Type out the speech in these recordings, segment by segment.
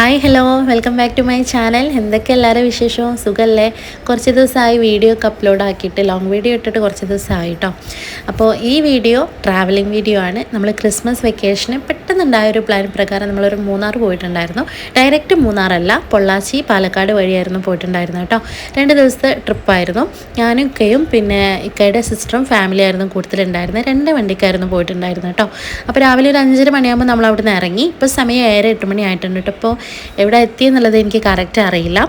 Hi hello welcome back to my channel എന്തൊക്കെ എല്ലാവരും വിശേഷവും? സുഖമല്ലേ കുറച്ച് ദിവസമായി വീഡിയോ ഒക്കെ അപ്ലോഡ് ആക്കിയിട്ട് ലോങ് വീഡിയോ ഇട്ടിട്ട് കുറച്ച് ദിവസമായി കേട്ടോ അപ്പോൾ ഈ വീഡിയോ ട്രാവലിംഗ് വീഡിയോ ആണ്. നമ്മൾ ക്രിസ്മസ് വെക്കേഷന് പെട്ടെന്നുണ്ടായ ഒരു പ്ലാൻ പ്രകാരം നമ്മളൊരു മൂന്നാർ പോയിട്ടുണ്ടായിരുന്നു. ഡയറക്റ്റ് മൂന്നാറല്ല പൊള്ളാച്ചി പാലക്കാട് വഴിയായിരുന്നു പോയിട്ടുണ്ടായിരുന്നു കേട്ടോ. രണ്ട് ദിവസത്തെ ട്രിപ്പായിരുന്നു ഞാനും ഇക്കയും പിന്നെ ഇക്കയുടെ സിസ്റ്ററും ഫാമിലി ആയിരുന്നു കൂടുതലുണ്ടായിരുന്നത്. രണ്ട് വണ്ടിക്കായിരുന്നു പോയിട്ടുണ്ടായിരുന്നു കേട്ടോ. അപ്പോൾ രാവിലെ ഒരു അഞ്ചര മണിയാകുമ്പോൾ നമ്മൾ അവിടെ നിന്ന് ഇറങ്ങി. ഇപ്പോൾ സമയം ഏറെ എട്ട് മണി ആയിട്ടുണ്ട് കേട്ടോ. അപ്പോൾ എവിടെ എത്തിയെന്നുള്ളത് എനിക്ക് കറക്റ്റ് അറിയില്ല.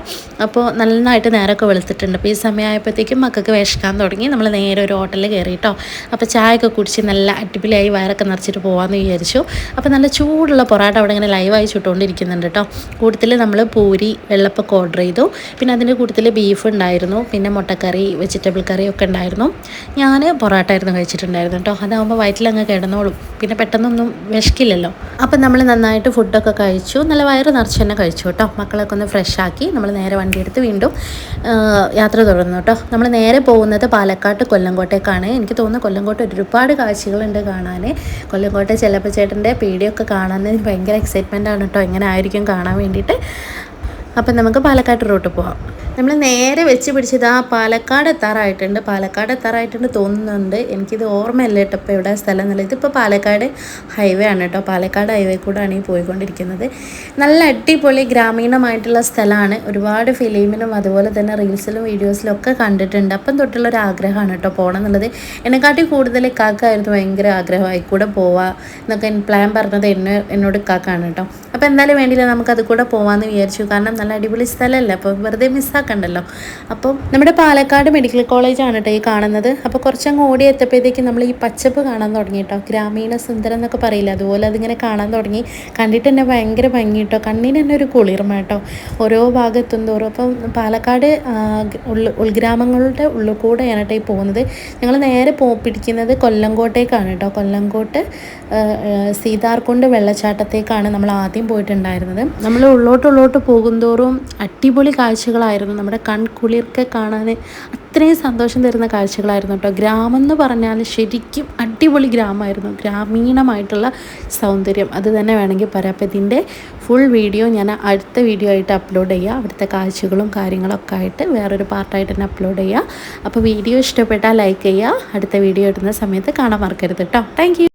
അപ്പോൾ നന്നായിട്ട് നേരമൊക്കെ വെളുത്തിട്ടുണ്ട്. അപ്പോൾ ഈ സമയമായപ്പോഴത്തേക്കും മക്കൾക്ക് വിശക്കാൻ തുടങ്ങി. നമ്മൾ നേരെ ഒരു ഹോട്ടലിൽ കയറി കേട്ടോ. അപ്പോൾ ചായയൊക്കെ കുടിച്ച് നല്ല അടിപൊളിയായി വയറൊക്കെ നിറച്ചിട്ട് പോകാമെന്ന് വിചാരിച്ചു. അപ്പോൾ നല്ല ചൂടുള്ള പൊറാട്ട അവിടെ ഇങ്ങനെ ലൈവായി ചുട്ടുകൊണ്ടിരിക്കുന്നുണ്ട് കേട്ടോ കൂടുതൽ നമ്മൾ പൂരി വെള്ളപ്പൊക്കെ ഓർഡർ ചെയ്തു. പിന്നെ അതിന്റെ കൂട്ടത്തിൽ ബീഫ് ഉണ്ടായിരുന്നു. പിന്നെ മുട്ടക്കറി വെജിറ്റബിൾ കറി ഒക്കെ ഉണ്ടായിരുന്നു. ഞാൻ പൊറാട്ട ആയിരുന്നു കഴിച്ചിട്ടുണ്ടായിരുന്നു കേട്ടോ അതാകുമ്പോൾ വയറ്റിലങ്ങ് കിടന്നോളും. പിന്നെ പെട്ടെന്നൊന്നും വിശക്കില്ലല്ലോ. അപ്പം നമ്മൾ നന്നായിട്ട് ഫുഡൊക്കെ കഴിച്ചു. നല്ല വയറ് നിറച്ച് തന്നെ കഴിച്ചു കേട്ടോ മക്കളൊക്കെ ഒന്ന് ഫ്രഷ് ആക്കി നമ്മൾ നേരെ വണ്ടി എടുത്ത് വീണ്ടും യാത്ര തുടർന്നു കേട്ടോ നമ്മൾ നേരെ പോകുന്നത് പാലക്കാട്ട് കൊല്ലങ്കോട്ടേക്കാണ് എനിക്ക് തോന്നുന്നു കൊല്ലങ്കോട്ട് ഒരുപാട് കാഴ്ചകളുണ്ട് കാണാൻ കൊല്ലങ്കോട്ടെ ചെല്ലപ്പച്ചേട്ടന്റെ പീടിയൊക്കെ കാണാൻ ഭയങ്കര എക്സൈറ്റ്മെന്റ് ആണ് കേട്ടോ. എങ്ങനെ ആയിരിക്കും കാണാൻ വേണ്ടിയിട്ട്. അപ്പം നമുക്ക് പാലക്കാട് റൂട്ട് പോവാം. നമ്മൾ നേരെ വെച്ച് പിടിച്ചത് ആ പാലക്കാട് എത്താറായിട്ടുണ്ട്. പാലക്കാട് എത്താറായിട്ടുണ്ട് തോന്നുന്നുണ്ട്. എനിക്കിത് ഓർമ്മയില്ല കേട്ടോ ഇപ്പോൾ ഇവിടെ സ്ഥലം എന്നുള്ളത്. ഇതിപ്പോൾ പാലക്കാട് ഹൈവേ ആണ് കേട്ടോ. പാലക്കാട് ഹൈവേ കൂടാണ് ഈ പോയിക്കൊണ്ടിരിക്കുന്നത്. നല്ല അടിപൊളി ഗ്രാമീണമായിട്ടുള്ള സ്ഥലമാണ്. ഒരുപാട് ഫിലിമിലും അതുപോലെ തന്നെ റീൽസിലും വീഡിയോസിലും ഒക്കെ കണ്ടിട്ടുണ്ട്. അപ്പം തൊട്ടുള്ള ഒരു ആഗ്രഹമാണ് കേട്ടോ പോകണം എന്നുള്ളത്. എന്നെക്കാട്ടി കൂടുതൽ കാക്കായിരുന്നു ഭയങ്കര ആഗ്രഹമായി കൂടെ പോവാ എന്നൊക്കെ പ്ലാൻ പറഞ്ഞത് എന്നെ എന്നോട് കാക്കാണ് കേട്ടോ. അപ്പോൾ എന്തായാലും വേണ്ടിയില്ല നമുക്കത് കൂടെ പോവാമെന്ന് വിചാരിച്ചു. കാരണം നല്ല അടിപൊളി സ്ഥലമല്ലേ അപ്പോൾ വെറുതെ മിസ്സാക്കണ്ടല്ലോ അപ്പം നമ്മുടെ പാലക്കാട് മെഡിക്കൽ കോളേജാണ് കേട്ടോ ഈ കാണുന്നത്. അപ്പോൾ കുറച്ചങ്ങ് ഓടി എത്തപ്പോഴത്തേക്കും നമ്മൾ ഈ പച്ചപ്പ് കാണാൻ തുടങ്ങി കേട്ടോ ഗ്രാമീണ സുന്ദരം എന്നൊക്കെ പറയില്ല? അതുപോലെ അതിങ്ങനെ കാണാൻ തുടങ്ങി. കണ്ടിട്ട് തന്നെ ഭയങ്കര ഭംഗി കേട്ടോ കണ്ണിന് തന്നെ ഒരു കുളിർമ കേട്ടോ ഓരോ ഭാഗത്തും തോറും. അപ്പം പാലക്കാട് ഉൾഗ്രാമങ്ങളുടെ ഉള്ളിൽ കൂടെയാണ് കേട്ടോ ഈ പോകുന്നത്. ഞങ്ങൾ നേരെ പോ പിടിക്കുന്നത് കൊല്ലങ്കോട്ടേക്കാണ് കേട്ടോ കൊല്ലങ്കോട്ട് സീതാർകുണ്ട് വെള്ളച്ചാട്ടത്തേക്കാണ് നമ്മൾ ആദ്യം പോയിട്ടുണ്ടായിരുന്നത്. നമ്മൾ ഉള്ളോട്ട് ഉള്ളോട്ട് പോകുന്തോറും അടിപൊളി കാഴ്ചകളായിരുന്നു. നമ്മുടെ കൺകുളിർക്കെ കാണാൻ അത്രയും സന്തോഷം തരുന്ന കാഴ്ചകളായിരുന്നു കേട്ടോ. ഗ്രാമം എന്ന് പറഞ്ഞാൽ ശരിക്കും അടിപൊളി ഗ്രാമമായിരുന്നു. ഗ്രാമീണമായിട്ടുള്ള സൗന്ദര്യം. അത് തന്നെ വേണമെങ്കിൽ പറയാം. അപ്പോൾ ഇതിന്റെ ഫുൾ വീഡിയോ ഞാൻ അടുത്ത വീഡിയോ ആയിട്ട് അപ്ലോഡ് ചെയ്യുക അവിടുത്തെ കാഴ്ചകളും കാര്യങ്ങളൊക്കെ ആയിട്ട് വേറൊരു പാർട്ടായിട്ട് തന്നെ അപ്ലോഡ് ചെയ്യുക അപ്പോൾ വീഡിയോ ഇഷ്ടപ്പെട്ടാൽ ലൈക്ക് ചെയ്യുക അടുത്ത വീഡിയോ ഇടുന്ന സമയത്ത് കാണാൻ മറക്കരുത് കേട്ടോ. താങ്ക്